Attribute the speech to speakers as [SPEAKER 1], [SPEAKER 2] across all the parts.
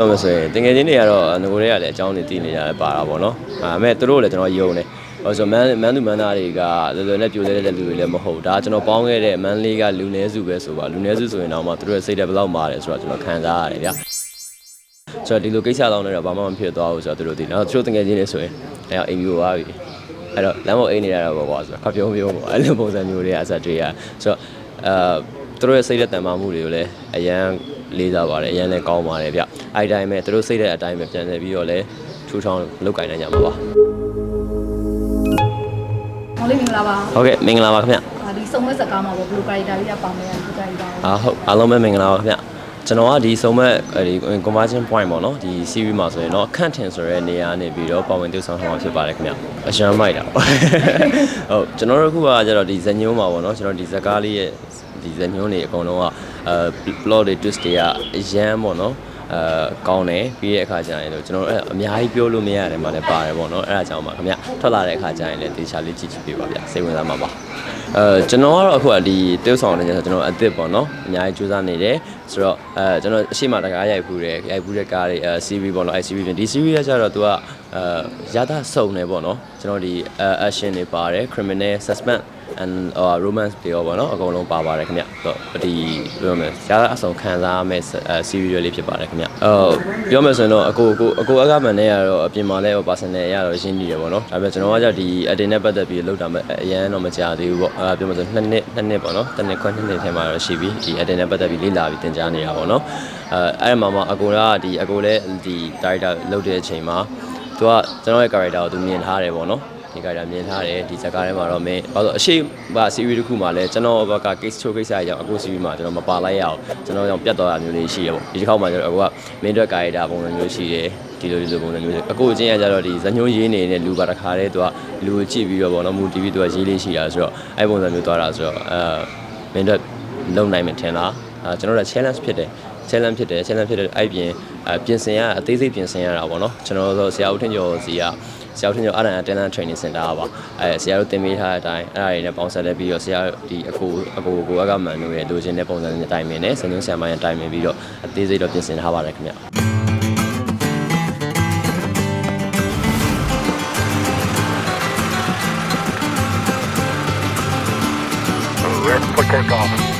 [SPEAKER 1] တော့မဆိုရင်တင်ငယ်ချင်းတွေကတော့ငကိုတွေကလည်းအကြောင်းတွေတည်နေကြတယ်ပါတာပေါ့နော်။အဲမဲ့သူတို့လည်းကျွန်တော်ယုံတယ်။ဟောဆိုမန်းမန်းသူမန်းသားတွေကလွယ်လွယ်နဲ့ပြိုလဲတဲ့လူတွေလည်းမဟုတ်ဒါကျွန်တော်ပေါင်းခဲ့တဲ့မန်းလေးကလူနည်းစုပဲဆိုပါလူနည်းစုဆိုရင်တော့မှသူတို့ရဲ့စိတ်ဓာတ်ဘယ်လောက်မာတယ်ဆိုတော့ကျွန်တော်ခံစားရတယ်ဗျာ။ဆိုတော့ဒီလိုကိစ္စတောင်းနေတော့ဘာမှမဖြစ်သွားဘူးဆိုတော့သူတို့ဒီနောက်သူတို့တင်ငယ်ချင်းတွေဆိုရင်အဲအိမ်မျိုးသွားပြီ။အဲ့တော့လမ်းပေါ်အိမ်နေရတာပေါ့ကွာဆိုတော့ခပ်ပြုံးပြုံးပေါ့အဲ့လိုပုံစံမျိုးတွေအဆက်တွေ့ရဆိုတော့အဲ သူတို့ရဲ့စိတ်သက်တန်မာမှုတွေကိုလည်းအရန်လေးစားပါတယ်အရန်လည်းကောင်းပါတယ်ဗျအဲ့ဒီတိုင်းပဲသူတို့စိတ်တဲ့အတိုင်းပဲပြန်နေပြီးတော့လည်းထူထောင်လောက်ကင်နိုင်ကြမှာပါ
[SPEAKER 2] မောင်လေးမင်္ဂလာပါ
[SPEAKER 1] ဟုတ်ကဲ့မင်္ဂလာပါခင်ဗျ။
[SPEAKER 2] ဒီစုံမက်စကားမှာပေါ့ဘလူကာရီတာလေးကပေါင်နေတာဘလူကာရီတာ
[SPEAKER 1] အာဟုတ်အားလုံးပဲမင်္ဂလာပါခင်ဗျကျွန်တော်ကဒီဆုံးမဲ့ဒီ conversion point ပေါ့နော်ဒီ series မှာဆိုရင်တော့အခန့်ထင်ဆိုတဲ့နေရာနေပြီးတော့ပါဝင် tiêu ဆောင်ထားမှာဖြစ်ပါတယ်ခင်ဗျအရှမ်းမိုက်တာပေါ့ဟုတ်ကျွန်တော်တို့အခုကကျတော့ဒီဇညုံးမှာပေါ့နော်ကျွန်တော်ဒီဇကားလေးရဲ့ ဒီဇညုံးတွေအကုန်လုံးကအဲ plot တွေ twist တွေကအရန်ပေါ့နော်အဲကောင်းတယ်ပြီးတဲ့အခါကျရင်တော့ကျွန်တော်အဲ့အများကြီးပြောလို့မရတယ်မှလည်းပါတယ်ပေါ့နော်အဲ့ဒါကြောင့်ပါခင်ဗျထွက်လာတဲ့အခါကျရင်လည်းတေချာလေးကြည့်ကြည့်ပေးပါဗျစိတ်ဝင်စားမှာပါအဲကျွန်တော်ကတော့အခုကဒီတေးဆောင်နေကြဆိုကျွန်တော်အသစ်ပေါ့နော်အများကြီးကြိုးစားနေတယ်ဆိုတော့အဲကျွန်တော်အရှိမတကားရိုက်ဖူးတယ်ရိုက်ဖူးတဲ့ကားတွေအဲ series ပေါ့နော်အဲ series ဒီ series ကကျတော့သူကအဲရတာစုံနေပေါ့နော်ကျွန်တော်ဒီ action တွေပါတယ် criminal suspense and uh, romance တွေရောပေါ့နော်အကုန်လုံးပါပါတယ်ခင်ဗျဆိုတော့ဒီပြောမယ်ရတာအဆုံးခံစားရမယ့် series လေးဖြစ်ပါတယ်ခင်ဗျအော်ပြောမယ်ဆိုရင်တော့အကိုအကိုအကိုအကမှန်နဲ့ကတော့အပြင်မှာလည်း personal ရတော့ရင်းနေတယ်ပေါ့နော်ဒါပေမဲ့ကျွန်တော်ကကြောက်ဒီ edit နဲ့ပတ်သက်ပြီးလောက်တာမဲ့အရန်တော့မကြသေးဘူးပေါ့အဲပြောမယ်ဆိုနှစ်နှစ်နှစ်နှစ်ပေါ့နော်တစ်နှစ်ခွန်းနှစ်နှစ်ထဲမှာတော့ရှိပြီဒီ edit နဲ့ပတ်သက်ပြီးလေ့လာပြီးသင်ကြားနေတာပေါ့နော်အဲအဲ့မှာမှအကိုကဒီအကိုလည်းဒီ director လုပ်တဲ့အချိန်မှာသူကကျွန်တော်ရဲ့ character ကိုသူမြင်ထားတယ်ပေါ့နော် ဒီကရမြင်ထားတယ်ဒီဇာတ်ကားထဲမှာတော့မင်းဘာလို့အရှိဘာ series တစ်ခုမှာလဲကျွန်တော်ဘက်က case ချိုးကိစ္စအကြောင်းအခု series မှာကျွန်တော်မပါလိုက်ရအောင်ကျွန်တော်ကြောင့်ပြတ်သွားတာမျိုးလေးရှိရပေါ့ဒီတစ်ခေါက်မှာကျွန်တော်အခုက main အတွက် character ပုံစံမျိုးရှိတယ်ဒီလိုဒီလိုပုံစံမျိုးအကိုချင်းရကြတော့ဒီဇညုံးရေးနေတဲ့လူပါတစ်ခါတည်းသူကလူကိုကြည့်ပြီးတော့ပေါ့နော်မူ TV သူကရေးလေးရှိတာဆိုတော့အဲ့ပုံစံမျိုးသွားတာဆိုတော့အဲ main အတွက်လုံနိုင်မယ်ထင်လားအဲကျွန်တော်တို့ challenge ဖြစ်တယ် challenge ဖြစ်တယ် challenge ဖြစ်တဲ့အဲ့ပြင်အပြင်ဆင်ရအသေးစိတ်ပြင်ဆင်ရတာပေါ့နော်ကျွန်တော်တို့ဆရာဦးထင်ကျော်စီက ဆရာဦးထင်ကျော်အရန်တန်တန် training center ပါအဲဆရာတို့တင်ပေးထားတဲ့အတိုင်းအဲ့ဒါတွေနဲ့ပေါင်းဆက်လက်ပြီးတော့ဆရာဒီအကိုအကိုကိုကမှန်တို့ရဲ့လိုချင်တဲ့ပုံစံနဲ့တိုင်ပင်နဲ့စနေဆရာမရဲ့တိုင်ပင်ပြီးတော့အသေးစိတ်တော့ပြင်ဆင်ထားပါတယ်ခင်ဗျ
[SPEAKER 3] Ready for takeoff.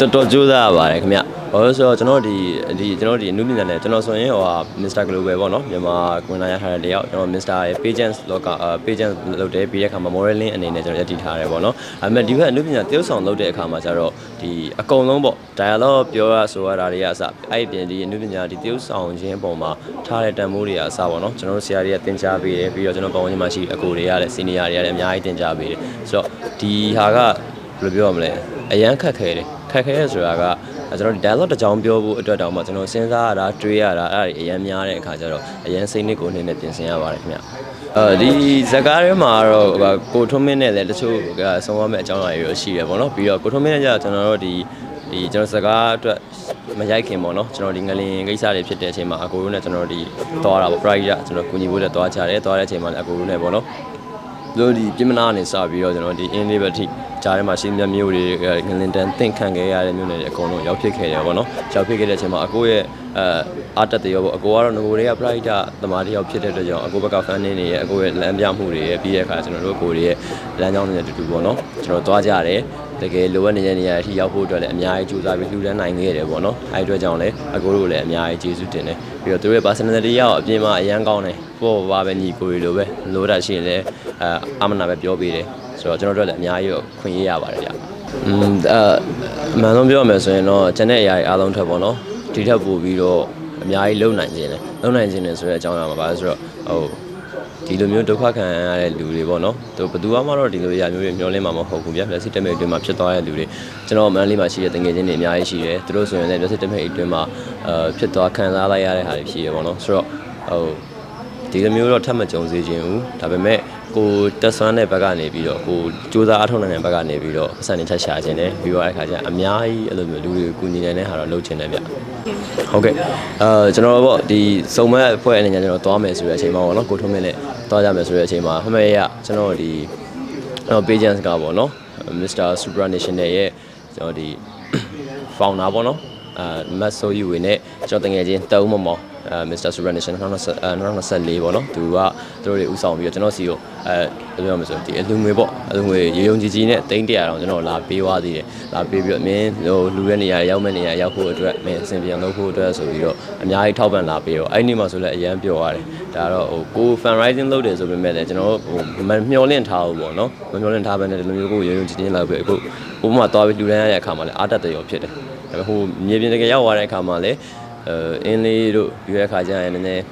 [SPEAKER 1] တော်တော်ကြိုးစားရပါတယ်ခင်ဗျ။ဘာလို့လဲဆိုတော့ကျွန်တော်ဒီဒီကျွန်တော်ဒီအနုပညာနဲ့ကျွန်တော်ဆိုရင်ဟိုဟာ Mr. Global ပေါ့နော်မြန်မာကွန်လာရထားတဲ့တယောက်ကျွန်တော် Mr. ရဲ့ Pageant လောက Pageant လုပ်တယ်ပြီးတဲ့အခါမှာ modeling အနေနဲ့ကျွန်တော်ရည်တည်ထားတယ်ပေါ့နော်။အဲမဲ့ဒီဘက်အနုပညာတယောက်ဆောင်လုပ်တဲ့အခါမှာကျတော့ဒီအကုန်လုံးပေါ့ dialogue ပြောရဆိုရတာတွေကအစအဲ့ဒီပြင်ဒီအနုပညာဒီတယောက်ဆောင်ခြင်းပုံမှာထားတဲ့တန်ဖိုးတွေကအစပေါ့နော်ကျွန်တော်တို့ဆရာတွေကသင်ကြားပေးတယ်ပြီးတော့ကျွန်တော်ပတ်ဝန်းကျင်မှာရှိတဲ့အကိုတွေကလည်း senior တွေကလည်းအများကြီးသင်ကြားပေးတယ်ဆိုတော့ဒီဟာကဘယ်လိုပြောရမလဲအရန်ခက်ခဲတယ် ခက်ခဲရဆိုတာကကျွန်တော်ဒီ dialogue တစ်ကြောင်းပြောဖို့အတွက်တောင်မှကျွန်တော်စဉ်းစားရတာတွေးရတာအဲ့ဒါတွေအရန်များတဲ့အခါကျတော့အရန်စိတ်နစ်ကိုအနေနဲ့ပြင်ဆင်ရပါတယ်ခင်ဗျအဲဒီဇကားထဲမှာတော့ကိုထွန်းမင်းနဲ့လည်းတချို့ဆုံးရမယ့်အကြောင်းအရာတွေတော့ရှိတယ်ပေါ့နော်ပြီးတော့ကိုထွန်းမင်းနဲ့ကျတော့ကျွန်တော်တို့ဒီဒီကျွန်တော်စကားအတွက်မရိုက်ခင်ပေါ့နော်ကျွန်တော်ဒီငလင်ကိစ္စတွေဖြစ်တဲ့အချိန်မှာအကိုတို့နဲ့ကျွန်တော်ဒီသွားတာပေါ့ pride ကကျွန်တော်ကူညီဖို့လည်းသွားကြတယ်သွားတဲ့အချိန်မှာလည်းအကိုတို့နဲ့ပေါ့နော်တို့ဒီပြင်မနာနေစပြီးတော့ကျွန်တော်ဒီ in liberty ကြားထဲမှာရှင်းပြမျိုးတွေငလင်တန်တင့်ခံခဲ့ရတဲ့မျိုးတွေအကုန်လုံးရောက်ဖြစ်ခဲ့တယ်ပေါ့နော်ရောက်ဖြစ်ခဲ့တဲ့အချိန်မှာအကိုရဲ့အဲအာတက်တွေရောပေါ့အကိုကတော့ငကိုတွေက pride သမားတယောက်ဖြစ်တဲ့အတွက်ကြောင့်အကိုဘက်က fan နေနေရဲ့အကိုရဲ့လမ်းပြမှုတွေရဲ့ပြီးတဲ့အခါကျွန်တော်တို့ကိုတွေရဲ့လမ်းကြောင်းတွေနဲ့တူတူပေါ့နော်ကျွန်တော်သွားကြတယ်တကယ်လိုအပ်နေတဲ့နေရာအထိရောက်ဖို့အတွက်လည်းအများကြီးကြိုးစားပြီးလှူဒန်းနိုင်ခဲ့တယ်ပေါ့နော်အဲဒီအတွက်ကြောင့်လည်းအကိုတို့လည်းအများကြီးကျေးဇူးတင်တယ်ပြီးတော့သူတို့ရဲ့ personality ရောအပြင်မှာအရန်ကောင်းတယ်ပေါ့ပါပဲညီကိုတွေလိုပဲလိုတာရှိရင်လည်းအဲအမနာပဲပြောပေးတယ် ဆိုတော့ကျွန်တော်တို့လည်းအများကြီးခွင့်ရရပါတယ်ဗျอืมအဲအမှန်ဆုံးပြောရမယ်ဆိုရင်တော့ကျန်တဲ့အရာတွေအားလုံးထက်ပေါ့နော်ဒီထက်ပိုပြီးတော့အများကြီးလုံနိုင်ခြင်းတယ်လုံနိုင်ခြင်းတယ်ဆိုတဲ့အကြောင်းအရာမှာပါဆိုတော့ဟိုဒီလိုမျိုးဒုက္ခခံရတဲ့လူတွေပေါ့နော်သူဘယ်သူမှတော့ဒီလိုအရာမျိုးတွေမျောလင်းမှာမဟုတ်ဘူးဗျလက်စစ်တမိတ်အတွင်းမှာဖြစ်သွားတဲ့လူတွေကျွန်တော်မန်းလေးမှာရှိတဲ့တငယ်ချင်းတွေအများကြီးရှိတယ်သူတို့ဆိုရင်လည်းလက်စစ်တမိတ်အတွင်းမှာအဲဖြစ်သွားခံစားလိုက်ရတဲ့ဟာတွေရှိတယ်ပေါ့နော်ဆိုတော့ဟိုဒီလိုမျိုးတော့ထပ်မကြုံစေချင်ဘူးဒါပေမဲ့ ကိုတက်ဆွမ်းတဲ့ဘက်ကနေပြီးတော့ကိုစူးစမ်းအထောက်နိုင်တဲ့ဘက်ကနေပြီးတော့အစံနေထက်ရှာခြင်းတယ်ပြီးတော့အဲ့ခါကျအများကြီးအဲ့လိုမျိုးလူတွေကိုကူညီနိုင်တဲ့ဟာတော့လုပ်ချင်တယ်ဗျဟုတ်ကဲ့အဲကျွန်တော်တို့ပေါ့ဒီစုံမက်အဖွဲ့အနေနဲ့ကျွန်တော်သွားမယ်ဆိုတဲ့အချိန်မှာပေါ့နော်ကိုထုံးမင်းနဲ့သွားကြမယ်ဆိုတဲ့အချိန်မှာဖမဲရကျွန်တော်ဒီကျွန်တော် pages ကပေါ့နော် Mr. Supranational ရဲ့ကျွန်တော်ဒီ founder ပေါ့နော်အဲမတ်ဆိုယူဝင်နဲ့ကျွန်တော်တငယ်ချင်းတုံးမမော အဲ Mr. Subranational 2024ပေါ့နော်သူကသူတို့တွေဥဆောင်ပြီးတော့ကျွန်တော်စီကိုအဲဘယ်လိုပြောမလဲဆိုဒီအလူငွေပေါ့အလူငွေရေယုံကြည်ကြည်နဲ့တိန်းတရာတော့ကျွန်တော်လာပေးသွားသေးတယ်လာပေးပြီးတော့မင်းဟိုလူရဲ့နေရာရောက်မဲ့နေရာရောက်ဖို့အတွက်မင်းအဆင်ပြေအောင်လုပ်ဖို့အတွက်ဆိုပြီးတော့အများကြီးထောက်ပံ့လာပေးတော့အဲ့ဒီမှာဆိုလည်းအရန်ပျော်ရတယ်ဒါတော့ဟိုကို fan rising လုပ်တယ်ဆိုပေမဲ့လည်းကျွန်တော်ဟိုမမျှော်လင့်ထားဘူးပေါ့နော်မမျှော်လင့်ထားဘဲနဲ့ဒီလိုမျိုးကိုရေယုံကြည်ကြည်လောက်ပြီးအခုဥပမာသွားပြီးလူတန်းရတဲ့အခါမှာလည်းအားတက်တယ်ရောဖြစ်တယ်ဒါပေမဲ့ဟိုမြေပြင်တကယ်ရောက်သွားတဲ့အခါမှာလည်း အဲအင်းလေးတို့ယူတဲ့အခါကျရင်လည်းနည်းနည်း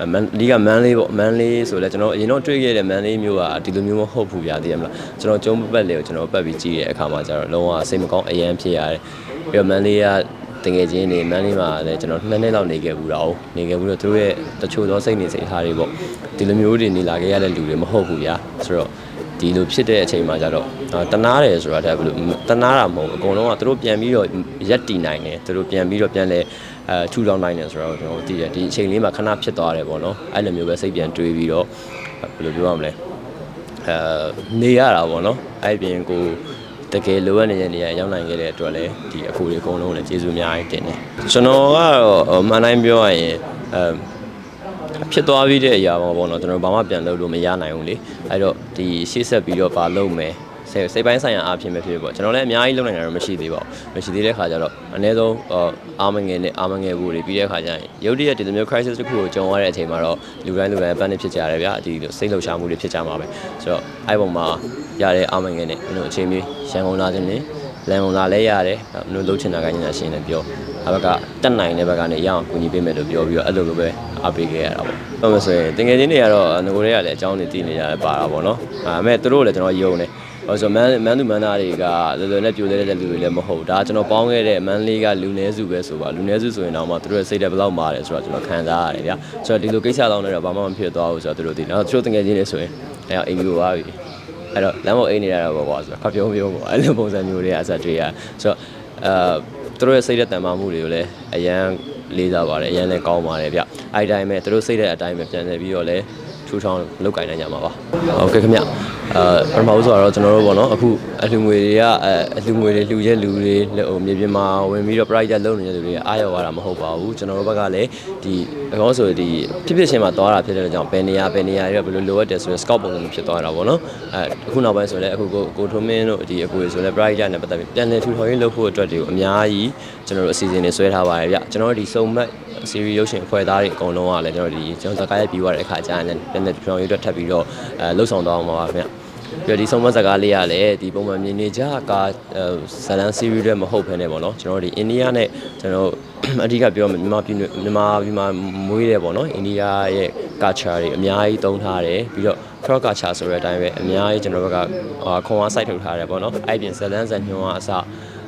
[SPEAKER 1] အမန်လီကမန်လေးပေါ့မန်လေးဆိုလဲကျွန်တော်အရင်တော့တွေ့ခဲ့တဲ့မန်လေးမျိုးကဒီလိုမျိုးမဟုတ်ဘူးဗျာသိရမလားကျွန်တော်ကျုံးပတ်လေကိုကျွန်တော်ပတ်ပြီးကြည့်တဲ့အခါမှာကျတော့လုံးဝစိတ်မကောင်းအယမ်းဖြစ်ရတယ်ပြီးတော့မန်လေးကတကယ်ချင်းနေမန်လေးမှာလည်းကျွန်တော်နှစ်နှစ်လောက်နေခဲ့ဘူးတော့နေခဲ့ဘူးတော့သူတို့ရဲ့တချို့သောစိတ်နေစိတ်ထားတွေပေါ့ဒီလိုမျိုးတွေနေလာခဲ့ရတဲ့လူတွေမဟုတ်ဘူးဗျာဆိုတော့ဒီလိုဖြစ်တဲ့အချိန်မှာကျတော့အာ တနာတယ်ဆိုတာတဲ့ဘယ်လိုတနာတာမဟုတ်ဘူးအကုန်လုံးကသူတို့ပြန်ပြီးတော့ရက်တီနိုင်တယ်သူတို့ပြန်ပြီးတော့ပြန်လဲအဲထူထောင်နိုင်တယ်ဆိုတော့ကျွန်တော်သိတယ်ဒီအချိန်လေးမှာခဏဖြစ်သွားတယ်ပေါ့နော်အဲ့လိုမျိုးပဲစိတ်ပြန်တွေးပြီးတော့ဘယ်လိုပြောရမလဲအဲနေရတာပေါ့နော်အဲ့ပြင်ကိုတကယ်လိုအပ်နေတဲ့နေရာရောက်နိုင်ခဲ့တဲ့အတွက်လည်းဒီအကူတွေအကုန်လုံးလည်းကျေးဇူးအများကြီးတင်တယ်ကျွန်တော်ကတော့မှန်တိုင်းပြောရရင်အဲဖြစ်သွားပြီးတဲ့အရာပေါ့ပေါ့နော်ကျွန်တော်ဘာမှပြန်လုပ်လို့မရနိုင်ဘူးလေအဲ့တော့ဒီရှေ့ဆက်ပြီးတော့ဘာလုပ်မယ် စိတ်စိတ်ပိုင်းဆိုင်ရာအားဖြင့်ပဲဖြစ်ဖြစ်ပေါ့ကျွန်တော်လည်းအများကြီးလုပ်နိုင်တာတော့မရှိသေးပါဘူးမရှိသေးတဲ့ခါကျတော့အနည်းဆုံးအားမငယ်နဲ့အားမငယ်ဘူးတွေပြီးတဲ့ခါကျရင်ရုပ်တရက်ဒီလိုမျိုး crisis တစ်ခုကိုကြုံရတဲ့အချိန်မှာတော့လူတိုင်းလူတိုင်းပန်းနေဖြစ်ကြရတယ်ဗျာဒီလိုစိတ်လှုပ်ရှားမှုတွေဖြစ်ကြမှာပဲဆိုတော့အဲ့ပုံမှာရတဲ့အားမငယ်နဲ့ကျွန်တော်အချိန်မီရန်ကုန်လာခြင်းနဲ့လန်ကုန်လာလဲရတယ်မလို့လှုပ်ချင်တာကညနေရှင်းနေပြောအဘကတက်နိုင်တဲ့ဘက်ကနေရအောင်ကူညီပေးမယ်လို့ပြောပြီးတော့အဲ့လိုလိုပဲအားပေးခဲ့ရတာပေါ့ဟုတ်မယ်ဆိုရင်တင်ငယ်ချင်းတွေကတော့ငကိုတွေကလည်းအကြောင်းတွေတည်နေကြတယ်ပါတာပေါ့နော်အဲမဲ့သူတို့လည်းကျွန်တော်ယုံတယ် ဟိုဆိုမန်မန်သူမန်သားတွေကလွယ်လွယ်နဲ့ပြိုလဲတဲ့လူတွေလည်းမဟုတ်ဒါကျွန်တော်ပေါင်းခဲ့တဲ့မန်လေးကလူနည်းစုပဲဆိုပါလူနည်းစုဆိုရင်တော့မှသူတို့ရဲ့စိတ်ဓာတ်ဘယ်လောက်မာတယ်ဆိုတော့ကျွန်တော်ခံစားရတယ်ဗျာဆိုတော့ဒီလိုကိစ္စတောင်းနေတော့ဘာမှမဖြစ်သွားဘူးဆိုတော့သူတို့သိတော့သူတို့တင်ငယ်ချင်းတွေဆိုရင်အဲအိမ်ကြီးကိုပါပြီအဲ့တော့လမ်းပေါ်အိမ်နေရတာပေါ့ကွာဆိုတော့ခပ်ပြုံးပြုံးပေါ့အဲ့လိုပုံစံမျိုးတွေအဆက်တွေ့ရဆိုတော့အဲသူတို့ရဲ့စိတ်ဓာတ်တန်မာမှုတွေကိုလည်းအရန်လေးစားပါတယ်အရန်လည်းကောင်းပါတယ်ဗျအဲ့ဒီတိုင်းပဲသူတို့စိတ်ဓာတ်အတိုင်းပဲပြန်နေပြီးတော့လည်းထူထောင်လုတ်ကင်နိုင်ကြမှာပါဟုတ်ကဲ့ခင်ဗျ အဲပထမဦးဆိုတော့ကျွန်တော်တို့ပေါ့နော်အခုအလှငွေတွေကအဲအလှငွေတွေလှူရဲ့လူတွေဟိုမြေပြင်မှာဝင်ပြီးတော့ private လုပ်နေတဲ့လူတွေအားရောက်လာတာမဟုတ်ပါဘူးကျွန်တော်တို့ဘက်ကလည်းဒီအကောင်းဆိုဒီဖြစ်ဖြစ်ချင်းမှာသွားတာဖြစ်တဲ့ကြောင့်ဘယ်နေရာဘယ်နေရာတွေကဘယ်လိုလိုအပ်တယ်ဆိုတော့ scout ပုံစံမျိုးဖြစ်သွားတာပေါ့နော်အဲအခုနောက်ပိုင်းဆိုလည်းအခုကိုကိုထုံးမင်းတို့ဒီအကူတွေဆိုလည်း private နဲ့ပတ်သက်ပြီးပြန်လည်ထူထောင်ရေးလုပ်ဖို့အတွက်တွေကိုအများကြီးကျွန်တော်တို့အစီအစဉ်တွေဆွဲထားပါတယ်ဗျကျွန်တော်တို့ဒီစုံမက် series ရုပ်ရှင်ဖွဲ့သားတွေအကုန်လုံးကလည်းကျွန်တော်ဒီကျွန်တော်ဇာတ်ကားရိုက်ပြီးသွားတဲ့အခါကျရင်လည်းပြန်လည်ထူထောင်ရေးအတွက်ထပ်ပြီးတော့အဲလှုပ်ဆောင်သွားအောင်ပါခင်ဗျ ပြီးတော့ဒီဆုံးမစကားလေးရလည်းဒီပုံမှန်မြင်နေကြကာဇလန် series တွေမဟုတ်ဘဲနဲ့ပေါ့နော်ကျွန်တော်တို့ဒီအိန္ဒိယနဲ့ကျွန်တော်အဓိကပြောမြန်မာပြည်မြန်မာပြည်မှာမွေးတယ်ပေါ့နော်အိန္ဒိယရဲ့ culture တွေအများကြီးသုံးထားတယ်ပြီးတော့ cross culture ဆိုတဲ့အတိုင်းပဲအများကြီးကျွန်တော်တို့ကခွန်အားစိုက်ထုတ်ထားတယ်ပေါ့နော်အဲ့ပြင်ဇလန်ဇန်ညွန်ကအစ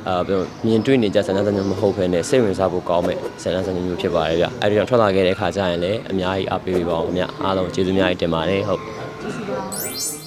[SPEAKER 1] အာပြောမြင်တွေ့နေကြဆန္ဒစံမျိုးမဟုတ်ဘဲနဲ့စိတ်ဝင်စားဖို့ကောင်းမဲ့ဆန္ဒစံမျိုးဖြစ်ပါတယ်ဗျအဲဒီတော့ထွက်လာခဲ့တဲ့အခါကျရင်လည်းအများကြီးအားပေးပေးပါအောင်ခင်ဗျအားလုံးကျေးဇူးအများကြီးတင်ပါတယ်ဟုတ်
[SPEAKER 2] ကျေးဇူးပါ